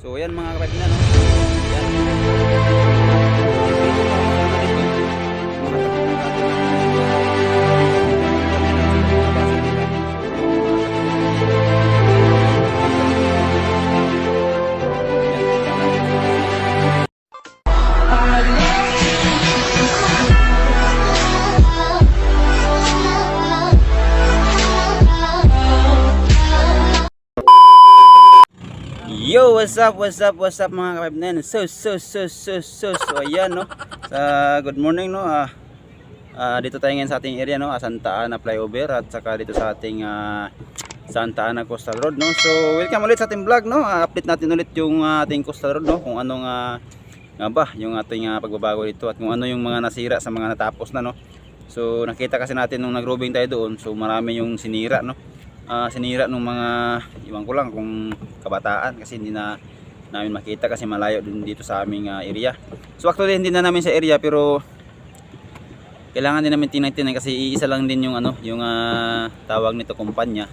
So yan mga kapatid na no. Yan. Yo, what's up, what's up, what's up mga kapatid So, so, so, so, so, so, ayan no. Sa good morning no. Ah, ah, dito tayo ngayon sa ating area no, ah, Santa Ana Flyover at saka dito sa ating ah, Santa Ana Coastal Road no. So, welcome ulit sa ating vlog no. Ah, update natin ulit yung ah, ating Coastal Road no, kung anong ah, nga ba yung ating ah, pagbabago dito at kung ano yung mga nasira sa mga natapos na no. So, nakita kasi natin nung nag-roving tayo doon, so marami yung sinira no ah, sinira ng mga iwan ko lang kung kabataan kasi hindi na namin makita kasi malayo din dito sa aming ah, area. So actually hindi na namin sa area pero kailangan din namin tinay-tinay kasi iisa lang din yung ano, yung ah, tawag nito kumpanya.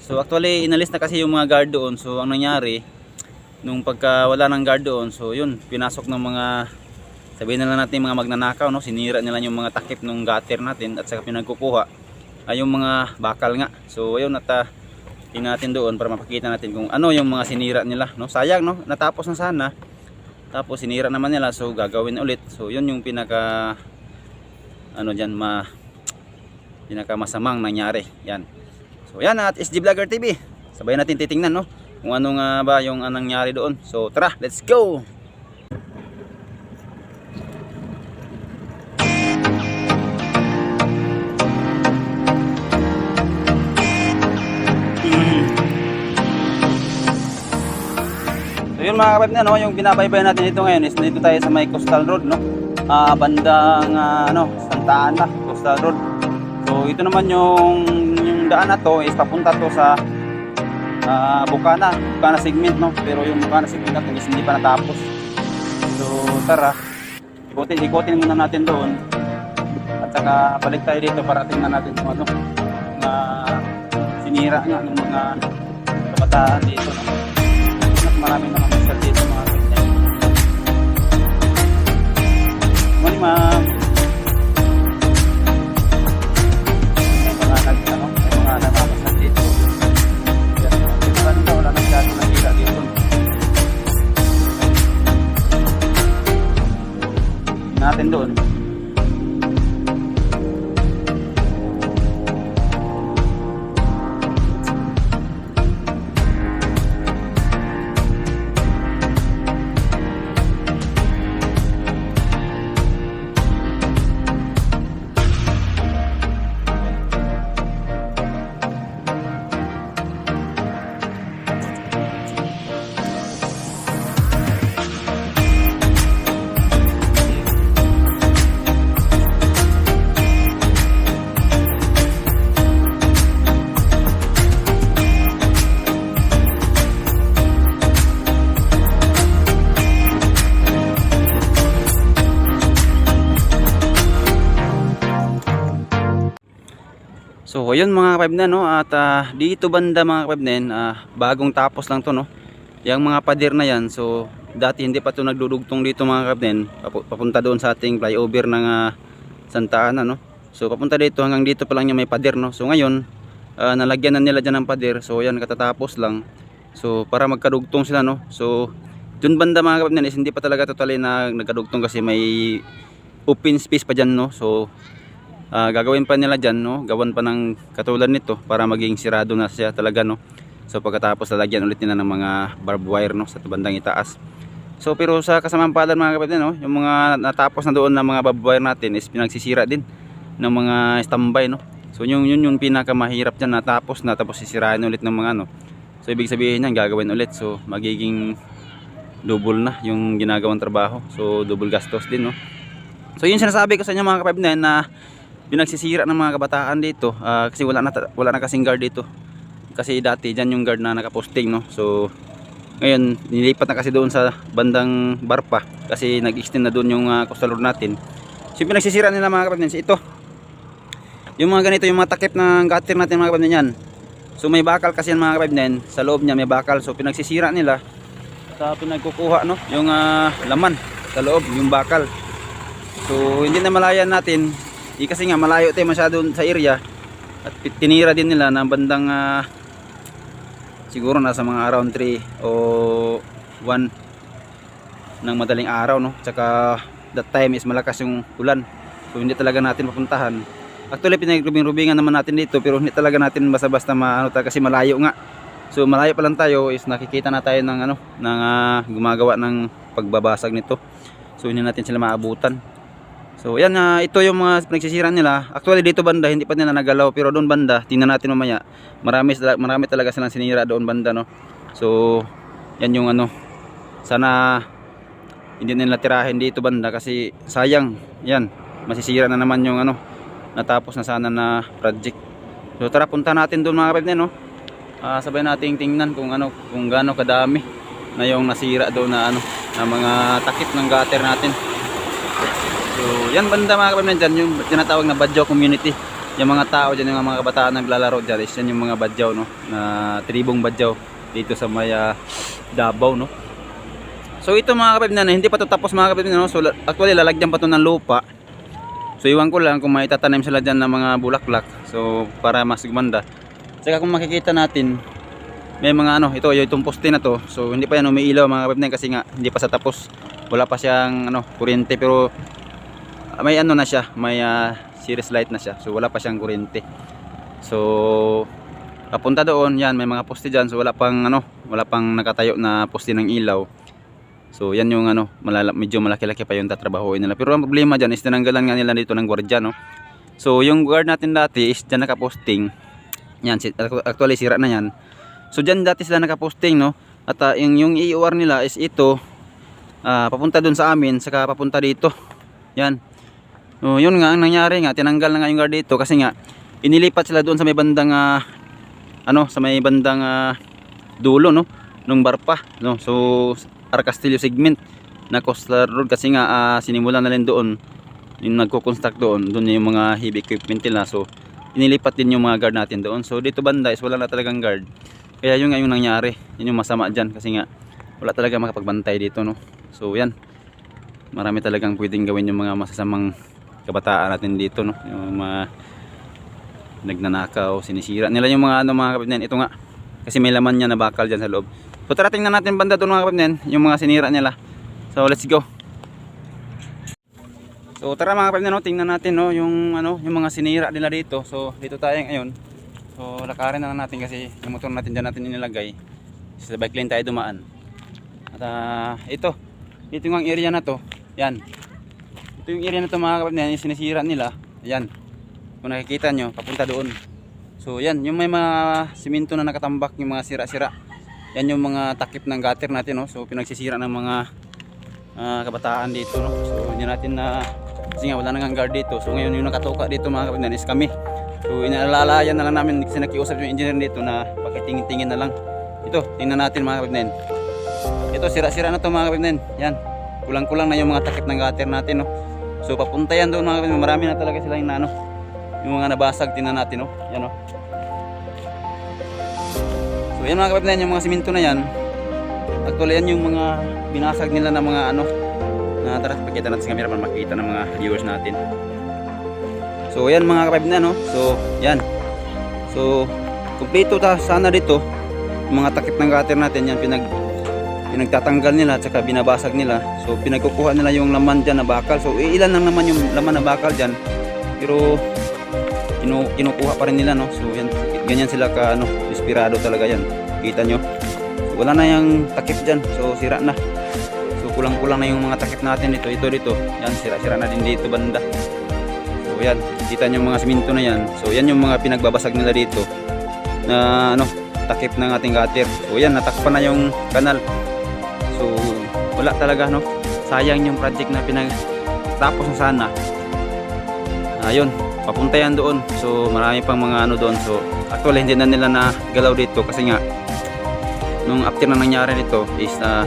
So actually inalis na kasi yung mga guard doon. So ang nangyari nung pagka wala ng guard doon, so yun, pinasok ng mga sabihin na lang natin mga magnanakaw no, sinira nila yung mga takip ng gutter natin at saka pinagkukuha ay yung mga bakal nga. So ayun at uh, tingnan natin doon para mapakita natin kung ano yung mga sinira nila, no? Sayang no, natapos na sana. Tapos sinira naman nila so gagawin ulit. So yun yung pinaka ano diyan ma pinaka masamang nangyari. Yan. So yan at SG Vlogger TV. Sabay natin titingnan no kung ano nga ba yung anong nangyari doon. So tara, let's go. Yun mga kapatid no, yung binabaybay natin dito ngayon is dito tayo sa may Coastal Road no. Ah bandang ah, ano, Santa Ana, Coastal Road. So ito naman yung yung daan na to is papunta to sa ah, Bukana, Bukana segment no. Pero yung Bukana segment natin is hindi pa natapos. So tara, ikutin, ikutin muna natin doon. At saka balik tayo dito para tingnan natin kung ano mga sinira nga ng mga kabataan dito no marami naman masyal dito mga So ayun mga kapatid na no at ah, dito banda mga kapatid ah, bagong tapos lang to no. Yang mga pader na yan so dati hindi pa to nagdudugtong dito mga kapatid papu- papunta doon sa ating flyover ng ah, Santa Ana no. So papunta dito hanggang dito pa lang yung may pader no. So ngayon ah, nalagyan na nila dyan ng pader so yan katatapos lang. So para magkadugtong sila no. So dun banda mga kapatid is hindi pa talaga totally na nagkadugtong kasi may open space pa dyan no. So Ah, gagawin pa nila dyan, no? Gawan pa ng katulad nito para maging sirado na siya talaga, no? So pagkatapos lalagyan ulit nila ng mga barbed wire, no? Sa bandang itaas. So pero sa kasamang palad mga kapatid, no? Yung mga natapos na doon ng mga barbed wire natin is pinagsisira din ng mga standby, no? So yun, yun yung pinakamahirap dyan natapos na tapos sisirain ulit ng mga, no? So ibig sabihin yan, gagawin ulit. So magiging double na yung ginagawang trabaho. So double gastos din, no? So yun sinasabi ko sa inyo mga kapatid na pinagsisira ng mga kabataan dito ah, kasi wala na wala na kasing guard dito. Kasi dati dyan yung guard na nakaposting no? So ngayon nilipat na kasi doon sa bandang Barpa. Kasi nag-extend na doon yung uh, coastal road natin. So pinagsisira nila mga kapatid ito. Yung mga ganito yung mga takip ng gutter natin mga kapatid yan. So may bakal kasi yan mga kapatid sa loob niya may bakal. So pinagsisira nila. Sa pinagkukuha no, yung ah, laman sa loob, yung bakal. So hindi na malayan natin, di kasi nga malayo tayo masyado sa area at tinira din nila ng bandang ah, siguro nasa mga around 3 o 1 ng madaling araw no. Tsaka that time is malakas yung ulan. So hindi talaga natin mapuntahan. Actually pinagrubing-rubingan naman natin dito pero hindi talaga natin basta-basta maano talaga kasi malayo nga. So malayo pa lang tayo is nakikita na tayo ng ano ng ah, gumagawa ng pagbabasag nito. So hindi natin sila maabutan. So yan na ito yung mga pinagsisira nila. Actually dito banda hindi pa nila nagalaw pero doon banda tingnan natin mamaya. Marami marami talaga silang sinira doon banda no. So yan yung ano sana hindi nila tirahin dito banda kasi sayang yan masisira na naman yung ano natapos na sana na project. So tara punta natin doon mga kapatid no. Ah, sabay nating tingnan kung ano kung gaano kadami na yung nasira doon na ano na mga takip ng gutter natin. So, yan banda mga kapatid dyan, yung tinatawag na Badyaw community. Yung mga tao dyan, yung mga kabataan naglalaro dyan, is yan yung mga Badyaw, no? Na tribong Badyaw dito sa may ah, Davao, no? So, ito mga kapatid na, hindi pa to tapos mga kapatid no? So, actually, lalagyan pa to ng lupa. So, iwan ko lang kung may tatanim sila dyan ng mga bulaklak. So, para mas gumanda. Saka kung makikita natin, may mga ano, ito, itong poste na to. So, hindi pa yan umiilaw mga kapatid kasi nga, hindi pa sa tapos. Wala pa siyang ano, kuryente pero may ano na siya, may ah, series light na siya. So wala pa siyang kuryente. So papunta doon, yan may mga poste diyan. So wala pang ano, wala pang nakatayo na poste ng ilaw. So yan yung ano, malala, medyo malaki-laki pa yung tatrabahuin nila. Pero ang problema diyan is tinanggalan nga nila dito ng gwardiya, no. So yung guard natin dati is diyan nakaposting. Yan, actually sira na yan. So diyan dati sila nakaposting, no. At ah, yung, yung EOR nila is ito, ah, papunta doon sa amin, saka papunta dito. Yan. Oh, yun nga ang nangyari nga, tinanggal na nga yung guard dito kasi nga inilipat sila doon sa may bandang ah, ano, sa may bandang ah, dulo no nung barpa no. So Arcastillo segment na coastal road kasi nga ah, sinimulan na rin doon yung nagko-construct doon, doon yung mga heavy equipment nila. So inilipat din yung mga guard natin doon. So dito banda is wala na talagang guard. Kaya yun nga yung nangyari. Yun yung masama diyan kasi nga wala talaga makapagbantay dito no. So yan. Marami talagang pwedeng gawin yung mga masasamang kabataan natin dito no? Yung mga nagnanakaw sinisira. Nila yung mga ano mga kapatid ito nga kasi may laman niya na bakal dyan sa loob. So tara tingnan natin banda doon mga kapatid yung mga sinira nila. So let's go. So tara mga kapatid no? Tingnan natin no? Yung ano yung mga sinira nila dito. So dito tayo ngayon. So lakarin na natin kasi yung motor natin dyan natin inilagay. Sa bike lane tayo dumaan. At ah, ito. Ito yung area na to. Yan ito yung area na to mga kapatid yung sinisira nila. Ayan. Kung nakikita nyo papunta doon. So yan. Yung may mga simento na nakatambak yung mga sira-sira. Yan yung mga takip ng gutter natin no? so pinagsisira ng mga ah, kabataan dito no? so hindi natin na kasi nga wala nang guard dito. So ngayon yung nakatoka dito mga kapatid is kami. So inaalalayan na lang namin kasi nakiusap yung engineer dito na pakitingin-tingin na lang. Ito tingnan natin mga kapatid ito sira-sira na to mga kapatid yan. Kulang-kulang na yung mga takip ng gutter natin no So papunta yan doon mga kapatid. Marami na talaga sila yung ano, yung mga nabasag tingnan natin no. Yan oh. So yan mga kapatid, yung mga simento na yan. Actually yan yung mga binasag nila ng mga ano na tara pakita natin sa camera para makita ng mga viewers natin. So yan mga kapatid na no. So yan. So kumpleto ta sana dito mga takip ng gutter natin yan pinag pinagtatanggal nila at saka binabasag nila. So pinagkukuha nila yung laman dyan na bakal. So ilan lang naman yung laman na bakal dyan. Pero kinu kinukuha pa rin nila no? So yan ganyan sila ka ano desperado talaga yan. Kita nyo? So, wala na yung takip dyan. So sira na. So kulang kulang na yung mga takip natin. Dito ito dito yan sira sira na din dito banda. So yan. Kita nyo mga siminto na yan. So yan yung mga pinagbabasag nila dito na ano takip ng ating gutter. So yan natakpan na yung kanal So, wala talaga no. Sayang yung project na pinag tapos na sana. Ayun, papunta yan doon. So, marami pang mga ano doon. So, actually hindi na nila na galaw dito kasi nga nung after na nangyari nito is na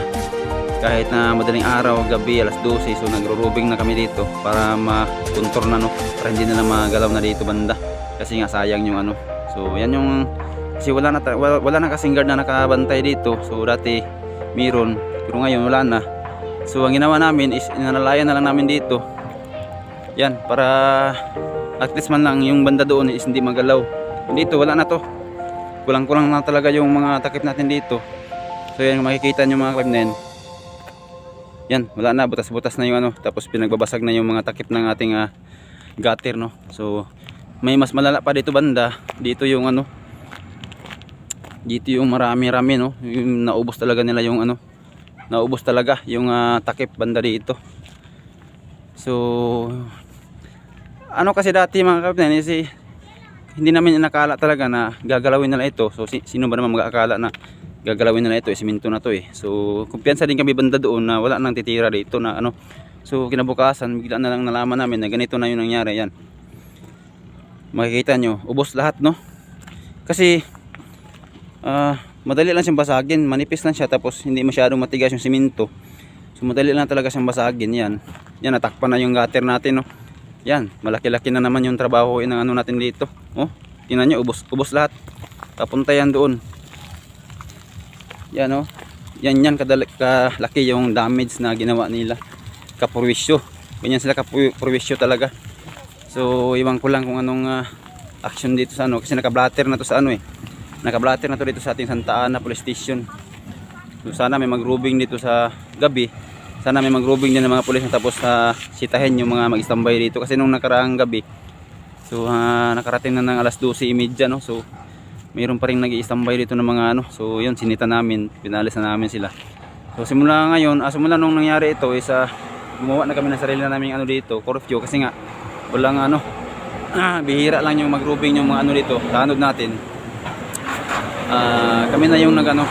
kahit na madaling araw, gabi, alas 12, so nagro-rubing na kami dito para ma-contour na no, para hindi nila magalaw na dito banda. Kasi nga sayang yung ano. So, yan yung kasi wala na wala, wala na kasing guard na nakabantay dito. So, dati meron Pero ngayon wala na. So ang ginawa namin is inanalayan na lang namin dito. Yan, para at least man lang yung banda doon is hindi magalaw. Dito wala na to. Kulang-kulang na talaga yung mga takip natin dito. So yan makikita nyo mga kabibnen. Yan, wala na, butas-butas na yung ano. Tapos pinagbabasag na yung mga takip ng ating ah, gutter no. So may mas malala pa dito banda. Dito yung ano. Dito yung marami-rami no. Yung naubos talaga nila yung ano. Naubos talaga yung ah, takip banda dito. So ano kasi dati mga is eh, hindi namin inakala talaga na gagalawin nila ito. So si- sino ba naman mag-aakala na gagalawin nila ito, eh, siminto na to eh. So kumpiyansa din kami banda doon na wala nang titira dito na ano. So kinabukasan bigla na lang nalaman namin na ganito na yung nangyari yan. Makikita nyo, ubos lahat no. Kasi ah, madali lang siyang basagin, manipis lang siya tapos hindi masyadong matigas yung siminto. So madali lang talaga siyang basagin yan. Yan natakpan na yung gutter natin no. Yan, malaki-laki na naman yung trabaho ng ano natin dito. Oh, tingnan nyo, ubos, ubos lahat. Papunta yan doon. Yan oh. Yan yan kalaki yung damage na ginawa nila. Kapurwisyo. Ganyan sila kapurwisyo talaga. So, iwan ko lang kung anong ah, action dito sa ano kasi naka-blatter na to sa ano eh. Naka-blatter na to dito sa ating Santa Ana Police Station. So, sana may mag-rubing dito sa gabi. Sana may mag-rubing din ng mga pulis na tapos sa sitahin yung mga mag-standby dito. Kasi nung nakaraang gabi so ah, nakarating na ng alas 12.30 no? So mayroon pa rin nag-i-standby dito ng mga ano? So yun sinita namin pinalis na namin sila. So simula ngayon ah, simula nung nangyari ito is ah, gumawa na kami ng sarili na namin ano dito curfew. Kasi nga walang ano bihira lang yung mag-rubing yung mga ano dito tanod natin Ah, kami na yung nag ano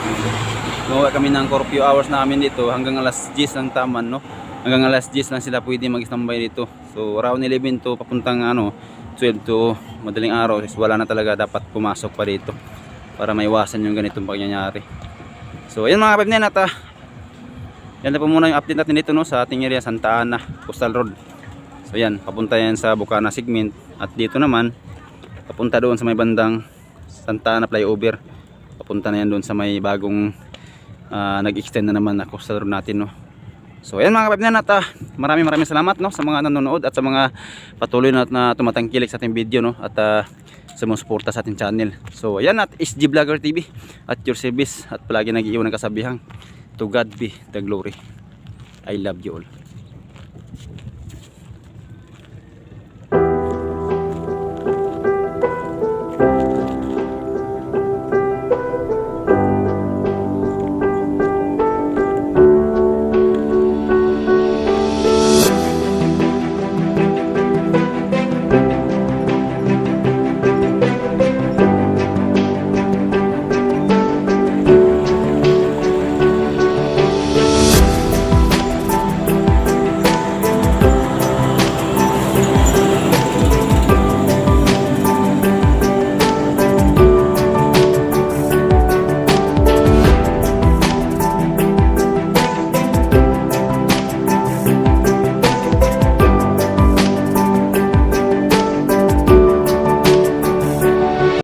gumawa kami ng curfew hours namin dito. Hanggang alas 10 ng taman no? Hanggang alas 10 lang sila pwede mag-standby dito. So around 11 to papuntang ano 12 to madaling araw is wala na talaga dapat pumasok pa dito para maiwasan yung ganitong pangyayari. So ayun mga kapatid at ah, yan na po muna yung update natin dito no sa ating area Santa Ana Coastal Road. So yan papunta yan sa Bukana segment at dito naman papunta doon sa may bandang Santa Ana flyover papunta na yan doon sa may bagong ah, nag-extend na naman na coastal road natin no So ayan mga kapatid at ah, maraming maraming salamat no sa mga nanonood at sa mga patuloy na, na tumatangkilik sa ating video no at ah, sa mga suporta sa ating channel. So ayan at SG Vlogger TV at your service at palagi nag-iiwan ng kasabihang to God be the glory. I love you all.